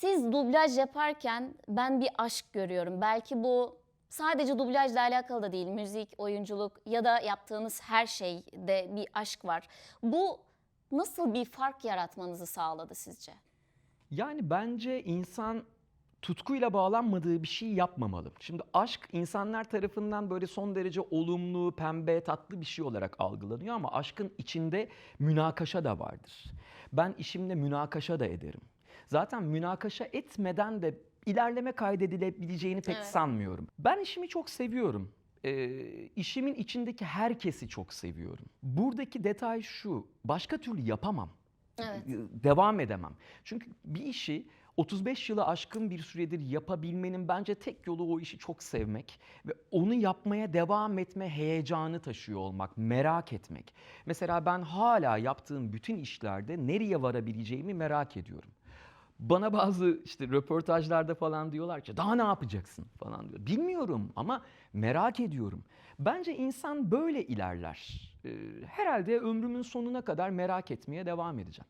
Siz dublaj yaparken ben bir aşk görüyorum. Belki bu sadece dublajla alakalı da değil. Müzik, oyunculuk ya da yaptığınız her şeyde bir aşk var. Bu nasıl bir fark yaratmanızı sağladı sizce? Yani bence insan tutkuyla bağlanmadığı bir şey yapmamalı. Şimdi aşk insanlar tarafından böyle son derece olumlu, pembe, tatlı bir şey olarak algılanıyor ama aşkın içinde münakaşa da vardır. Ben işimde münakaşa da ederim. Zaten münakaşa etmeden de ilerleme kaydedilebileceğini pek Evet. sanmıyorum. Ben işimi çok seviyorum. Ee, işimin içindeki herkesi çok seviyorum. Buradaki detay şu, başka türlü yapamam Evet. devam edemem. Çünkü bir işi 35 yılı aşkın bir süredir yapabilmenin bence tek yolu o işi çok sevmek ve onu yapmaya devam etme heyecanı taşıyor olmak, merak etmek. Mesela ben hala yaptığım bütün işlerde nereye varabileceğimi merak ediyorum. Bana bazı işte röportajlarda falan diyorlar ki daha ne yapacaksın falan diyor. Bilmiyorum ama merak ediyorum. Bence insan böyle ilerler. Ee, herhalde ömrümün sonuna kadar merak etmeye devam edeceğim.